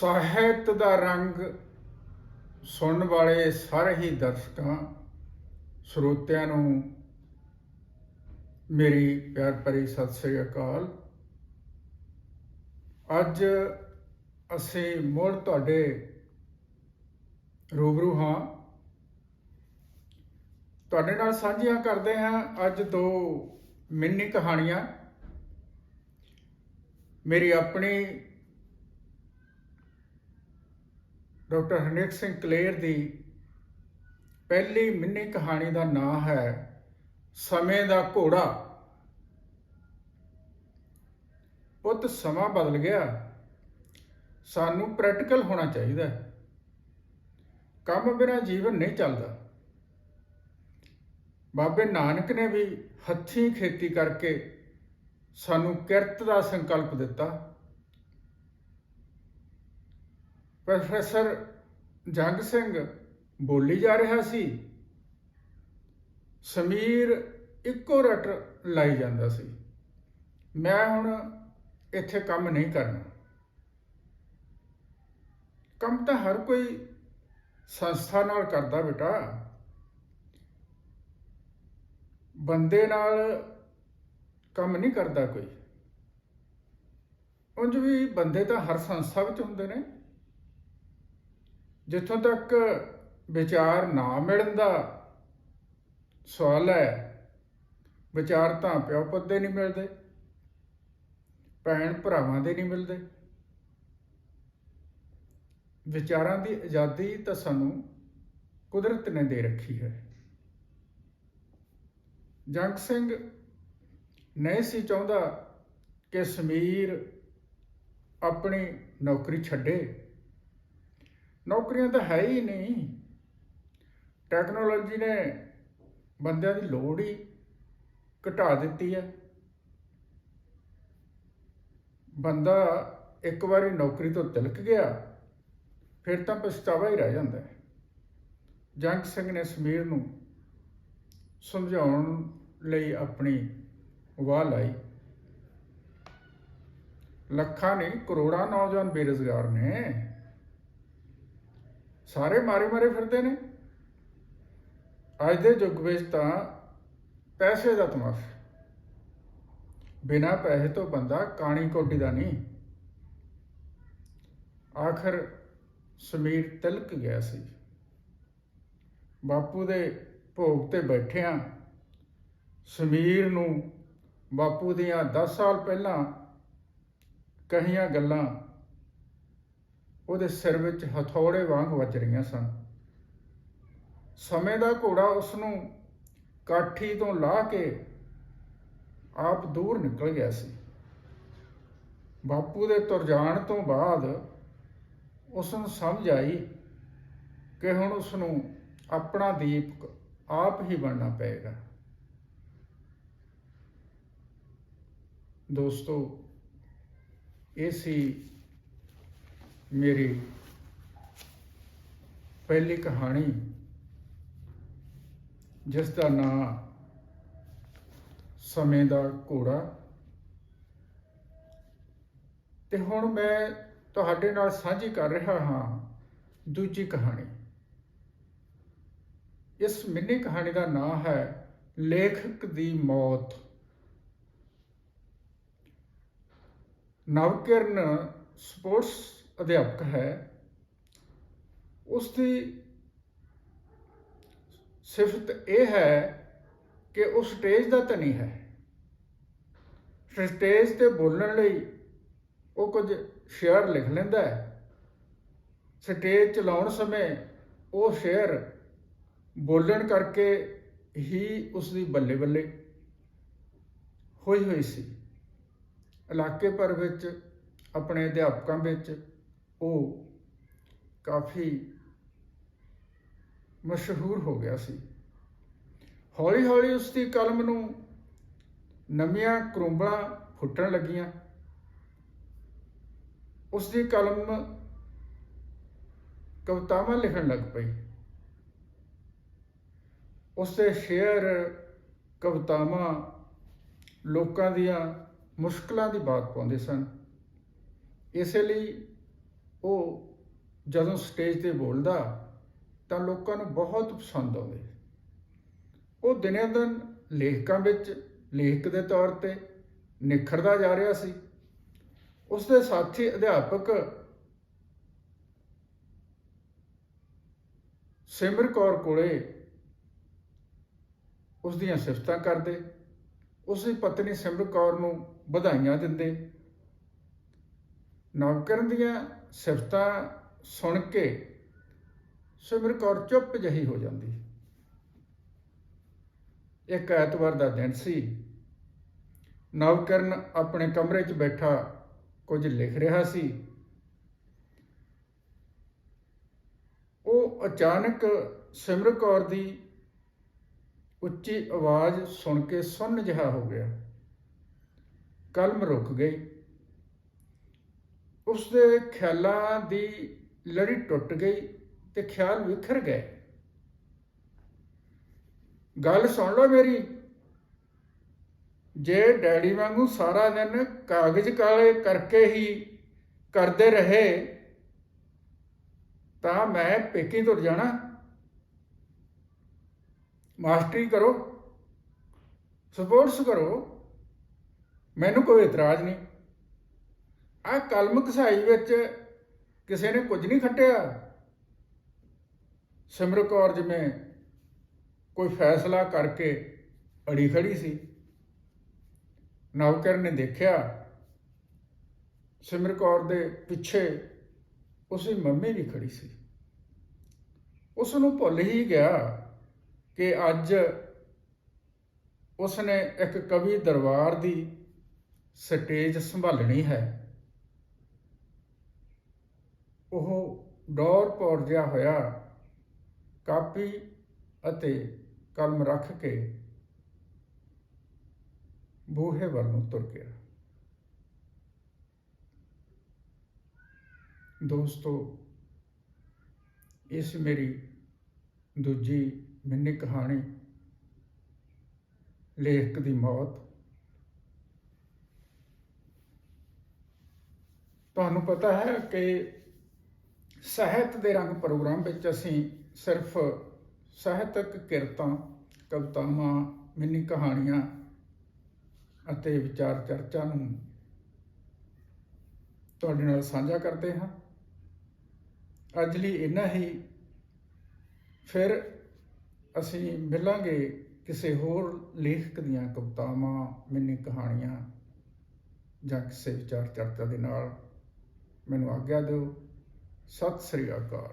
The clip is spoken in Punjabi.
ਸਾਹਿਤ ਦਾ ਰੰਗ ਸੁਣਨ ਵਾਲੇ ਸਾਰੇ ਹੀ ਦਰਸ਼ਕਾਂ, ਸਰੋਤਿਆਂ ਨੂੰ ਮੇਰੀ ਪਿਆਰ ਭਰੀ ਸਤਿ ਸ੍ਰੀ ਅਕਾਲ। ਅੱਜ ਅਸੀਂ ਮੁੜ ਤੁਹਾਡੇ ਰੂਬਰੂ ਹਾਂ। ਤੁਹਾਡੇ ਨਾਲ ਸਾਂਝੀਆਂ ਕਰਦੇ ਹਾਂ ਅੱਜ ਦੋ ਮਿੰਨੀ ਕਹਾਣੀਆਂ। ਮੇਰੀ ਆਪਣੀ ਡਾਕਟਰ ਹਰਨੇਕ ਸਿੰਘ ਕਲੇਰ ਦੀ ਪਹਿਲੀ ਮਿੰਨੀ ਕਹਾਣੀ ਦਾ ਨਾਮ ਹੈ ਸਮੇਂ ਦਾ ਘੋੜਾ। ਪੁੱਤ, ਸਮਾਂ ਬਦਲ ਗਿਆ। ਸਾਨੂੰ ਪ੍ਰੈਕਟੀਕਲ ਹੋਣਾ ਚਾਹੀਦਾ ਹੈ। ਕੰਮ ਬਿਨਾਂ ਜੀਵਨ ਨਹੀਂ ਚੱਲਦਾ। ਬਾਬੇ ਨਾਨਕ ਨੇ ਵੀ ਹੱਥੀਂ ਖੇਤੀ ਕਰਕੇ ਸਾਨੂੰ ਕਿਰਤ ਦਾ ਸੰਕਲਪ ਦਿੱਤਾ। ਪ੍ਰੋਫੈਸਰ ਜੰਗ ਸਿੰਘ ਬੋਲੀ ਜਾ ਰਿਹਾ ਸੀ। ਸਮੀਰ ਇੱਕੋ ਰਟ ਲਾਈ ਜਾਂਦਾ ਸੀ। ਮੈਂ ਹੁਣ ਇੱਥੇ ਕੰਮ ਨਹੀਂ ਕਰਨਾ। ਕੰਮ ਤਾਂ ਹਰ ਕੋਈ ਸੰਸਥਾ ਨਾਲ ਕਰਦਾ ਬੇਟਾ। ਬੰਦੇ ਨਾਲ ਕੰਮ ਨਹੀਂ ਕਰਦਾ ਕੋਈ। ਉਂਝ ਵੀ ਬੰਦੇ ਤਾਂ ਹਰ ਸੰਸਥਾ ਵਿੱਚ ਹੁੰਦੇ ਨੇ। ਜਿੱਥੋਂ ਤੱਕ ਵਿਚਾਰ ਨਾ ਮਿਲਣ ਦਾ ਸਵਾਲ ਹੈ, ਵਿਚਾਰ ਤਾਂ ਪਿਓ ਪੁੱਤ ਦੇ ਨਹੀਂ ਮਿਲਦੇ ਭੈਣ ਭਰਾਵਾਂ ਦੇ ਨਹੀਂ ਮਿਲਦੇ। ਵਿਚਾਰਾਂ ਦੀ ਆਜ਼ਾਦੀ ਤਾਂ ਸਾਨੂੰ ਕੁਦਰਤ ਨੇ ਦੇ ਰੱਖੀ ਹੈ। ਜੰਗ ਸਿੰਘ ਨਹੀਂ ਸੀ ਚਾਹੁੰਦਾ ਕਿ ਸਮੀਰ ਆਪਣੀ ਨੌਕਰੀ ਛੱਡੇ। ਨੌਕਰੀਆਂ ਤਾਂ ਹੈ ਹੀ ਨਹੀਂ। ਟੈਕਨੋਲੋਜੀ ਨੇ ਬੰਦਿਆਂ ਦੀ ਲੋੜ ਹੀ ਘਟਾ ਦਿੱਤੀ ਹੈ। ਬੰਦਾ ਇੱਕ ਵਾਰੀ ਨੌਕਰੀ ਤੋਂ ਤਿਲਕ ਗਿਆ, ਫਿਰ ਤਾਂ ਪਛਤਾਵਾ ਹੀ ਰਹਿ ਜਾਂਦਾ ਹੈ। ਜੰਗ ਸਿੰਘ ਨੇ ਸਮੀਰ ਨੂੰ ਸਮਝਾਉਣ ਲਈ ਆਪਣੀ ਵਾਹ ਲਾਈ। ਲੱਖਾਂ ਨਹੀਂ, ਕਰੋੜਾਂ ਨੌਜਵਾਨ ਬੇਰੁਜ਼ਗਾਰ ਨੇ। ਸਾਰੇ ਮਾਰੇ ਮਾਰੇ ਫਿਰਦੇ ਨੇ। ਅੱਜ ਦੇ ਯੁੱਗ ਵਿੱਚ ਤਾਂ ਪੈਸੇ ਦਾ ਤਮਾਸ਼ਾ। ਬਿਨਾ ਪੈਸੇ ਤੋਂ ਬੰਦਾ ਕਾਣੀ ਕੋਟੀ ਦਾ ਨਹੀਂ। ਆਖਰ ਸਮੀਰ ਤਿਲਕ ਗਿਆ ਸੀ। ਬਾਪੂ ਦੇ ਭੋਗ ਤੇ ਬੈਠਿਆਂ ਸਮੀਰ ਨੂੰ ਬਾਪੂ ਦੀਆਂ 10 ਸਾਲ ਪਹਿਲਾਂ ਕਹੀਆਂ ਗੱਲਾਂ ਉਹਦੇ ਸਿਰ ਵਿੱਚ ਹਥੌੜੇ ਵਾਂਗ ਵੱਜ ਰਹੀਆਂ ਸਨ। ਸਮੇਂ ਦਾ ਘੋੜਾ ਉਸ ਨੂੰ ਕਾਠੀ ਤੋਂ ਲਾਹ ਕੇ ਆਪ ਦੂਰ ਨਿਕਲ ਗਿਆ ਸੀ। ਬਾਪੂ ਦੇ ਤੁਰ ਜਾਣ ਤੋਂ ਬਾਅਦ ਉਸ ਨੂੰ ਸਮਝ ਆਈ ਕਿ ਹੁਣ ਉਸ ਨੂੰ ਆਪਣਾ ਦੀਪਕ ਆਪ ਹੀ ਬਣਨਾ ਪਏਗਾ। ਦੋਸਤੋ, ਇਹ ਸੀ ਮੇਰੀ ਪਹਿਲੀ ਕਹਾਣੀ, ਜਿਸ ਦਾ ਨਾਮ ਸਮੇਂ ਦਾ ਘੋੜਾ। ਤੇ ਹੁਣ ਮੈਂ ਤੁਹਾਡੇ ਨਾਲ ਸਾਂਝੀ ਕਰ ਰਿਹਾ ਹਾਂ ਦੂਜੀ ਕਹਾਣੀ। ਇਸ ਮਿੰਨੀ ਕਹਾਣੀ ਦਾ ਨਾਂ ਹੈ ਲੇਖਕ ਦੀ ਮੌਤ। ਨਵਕਿਰਨ ਸਪੋਰਟਸ ਅਧਿਆਪਕ ਹੈ ਉਸ ਦੀ ਸਿਫਤ ਇਹ ਹੈ ਕਿ ਉਹ ਸਟੇਜ ਦਾ ਧਨੀ ਹੈ। ਸਟੇਜ ਤੇ ਬੋਲਣ ਲਈ ਉਹ ਕੁਝ ਸ਼ੇਅਰ ਲਿਖ ਲੈਂਦਾ ਹੈ। ਸਟੇਜ ਚਲਾਉਣ ਸਮੇਂ ਉਹ ਸ਼ੇਅਰ ਬੋਲਣ ਕਰਕੇ ਹੀ ਉਸ ਦੀ ਬੱਲੇ ਬੱਲੇ ਹੋਈ ਹੋਈ ਸੀ। ਇਲਾਕੇ ਭਰ ਵਿੱਚ, ਆਪਣੇ ਅਧਿਆਪਕਾਂ ਵਿੱਚ ਉਹ ਕਾਫੀ ਮਸ਼ਹੂਰ ਹੋ ਗਿਆ ਸੀ। ਹੌਲੀ ਹੌਲੀ ਉਸ ਦੀ ਕਲਮ ਨੂੰ ਨਵੀਆਂ ਕਰੂੰਬਲਾਂ ਫੁੱਟਣ ਲੱਗੀਆਂ। ਉਸ ਦੀ ਕਲਮ ਕਵਿਤਾਵਾਂ ਲਿਖਣ ਲੱਗ ਪਈ। ਉਸ ਦੇ ਸ਼ੇਅਰ ਕਵਿਤਾਵਾਂ ਲੋਕਾਂ ਦੀਆਂ ਮੁਸ਼ਕਲਾਂ ਦੀ ਬਾਤ ਪਾਉਂਦੇ ਸਨ। ਇਸੇ ਲਈ ਉਹ ਜਦੋਂ ਸਟੇਜ ਤੇ ਬੋਲਦਾ, ਤਾਂ ਲੋਕਾਂ ਨੂੰ ਬਹੁਤ ਪਸੰਦ ਆਉਂਦੇ। ਉਹ ਦਿਨੇ ਦਿਨ ਲੇਖਕਾਂ ਵਿੱਚ ਲੇਖਕ ਦੇ ਤੌਰ ਤੇ ਨਿਖਰਦਾ ਜਾ ਰਿਹਾ ਸੀ। ਉਸ ਦੇ ਸਾਥੀ ਅਧਿਆਪਕ ਸਿਮਰ ਕੌਰ ਕੋਲੇ ਉਸ ਦੀਆਂ ਸਿਫਤਾਂ ਕਰਦੇ। ਉਸ ਦੀ ਪਤਨੀ ਸਿਮਰ ਕੌਰ ਨੂੰ ਵਧਾਈਆਂ ਦਿੰਦੇ। ਨਵਕਰਨ ਦੀਆਂ ਸਿਫਤਾਂ ਸੁਣ ਕੇ ਸਿਮਰ ਕੌਰ ਚੁੱਪ ਜਹੀ ਹੋ ਜਾਂਦੀ। ਇੱਕ ਐਤਵਾਰ ਦਾ ਦਿਨ ਸੀ। ਨਵਕਰਨ ਆਪਣੇ ਕਮਰੇ 'ਚ ਬੈਠਾ ਕੁਝ ਲਿਖ ਰਿਹਾ ਸੀ। ਉਹ ਅਚਾਨਕ ਸਿਮਰ ਕੌਰ ਦੀ ਉੱਚੀ ਆਵਾਜ਼ ਸੁਣ ਕੇ ਸੁੰਨ ਜਿਹਾ ਹੋ ਗਿਆ। ਕਲਮ ਰੁਕ ਗਈ। ਉਸ ਦੇ ਖਿਆਲਾਂ ਦੀ ਲੜੀ ਟੁੱਟ ਗਈ ਤੇ ਖਿਆਲ ਵਿਖਰ ਗਏ। ਗੱਲ ਸੁਣ ਲਓ ਮੇਰੀ। ਜੇ ਡੈਡੀ ਵਾਂਗੂ ਸਾਰਾ ਦਿਨ ਕਾਗਜ਼ ਕਾਲੇ ਕਰਕੇ ਹੀ ਕਰਦੇ ਰਹੇ, ਤਾਂ ਮੈਂ ਪੇਕੀ ਤੁਰ ਜਾਣਾ। ਮਾਸਟਰੀ ਕਰੋ। ਸਪੋਰਟਸ ਕਰੋ। ਮੈਨੂੰ ਕੋਈ ਇਤਰਾਜ਼ ਨਹੀਂ। ਆ ਕਲਮ ਕਸਾਈ ਵਿੱਚ ਕਿਸੇ ਨੇ ਕੁਝ ਨਹੀਂ ਖੱਟਿਆ। ਸਿਮਰ ਕੌਰ ਜਿਵੇਂ ਕੋਈ ਫੈਸਲਾ ਕਰਕੇ ਅੜੀ ਖੜੀ ਸੀ। ਨੌਕਰ ਨੇ ਦੇਖਿਆ, ਸਿਮਰ ਕੌਰ ਦੇ ਪਿੱਛੇ ਉਸ ਮੰਮੀ ਵੀ ਖੜੀ ਸੀ। ਉਸ ਨੂੰ ਭੁੱਲ ਹੀ ਗਿਆ ਕਿ ਅੱਜ ਉਸ ਨੇ ਇੱਕ ਕਵੀ ਦਰਬਾਰ ਦੀ ਸਟੇਜ ਸੰਭਾਲਣੀ ਹੈ। ਉਹ ਡੌਰ ਪੌੜ ਜਿਹਾ ਹੋਇਆ। ਕਾਪੀ ਅਤੇ ਕਲਮ ਰੱਖ ਕੇ ਬੂਹੇ ਵੱਲ ਨੂੰ ਤੁਰ ਗਿਆ। ਦੋਸਤੋ, ਇਸ ਮੇਰੀ ਦੂਜੀ ਮਿੰਨੀ ਕਹਾਣੀ, ਲੇਖਕ ਦੀ ਮੌਤ। ਤੁਹਾਨੂੰ ਪਤਾ ਹੈ ਕਿ ਸਾਹਿਤ ਦੇ ਰੰਗ ਪ੍ਰੋਗਰਾਮ ਵਿੱਚ ਅਸੀਂ ਸਿਰਫ ਸਾਹਿਤਕ ਕਿਰਤਾਂ, ਕਵਿਤਾਵਾਂ, ਮਿੰਨੀ ਕਹਾਣੀਆਂ ਅਤੇ ਵਿਚਾਰ ਚਰਚਾ ਨੂੰ ਤੁਹਾਡੇ ਨਾਲ ਸਾਂਝਾ ਕਰਦੇ ਹਾਂ। ਅੱਜ ਲਈ ਇੰਨਾ ਹੀ। ਫਿਰ ਅਸੀਂ ਮਿਲਾਂਗੇ ਕਿਸੇ ਹੋਰ ਲੇਖਕ ਦੀਆਂ ਕਵਿਤਾਵਾਂ, ਮਿੰਨੀ ਕਹਾਣੀਆਂ ਜਾਂ ਕਿਸੇ ਵਿਚਾਰ ਚਰਚਾ ਦੇ ਨਾਲ। ਮੈਨੂੰ ਆਗਿਆ ਦਿਓ। ਸਤਿ ਸ੍ਰੀ ਅਕਾਲ।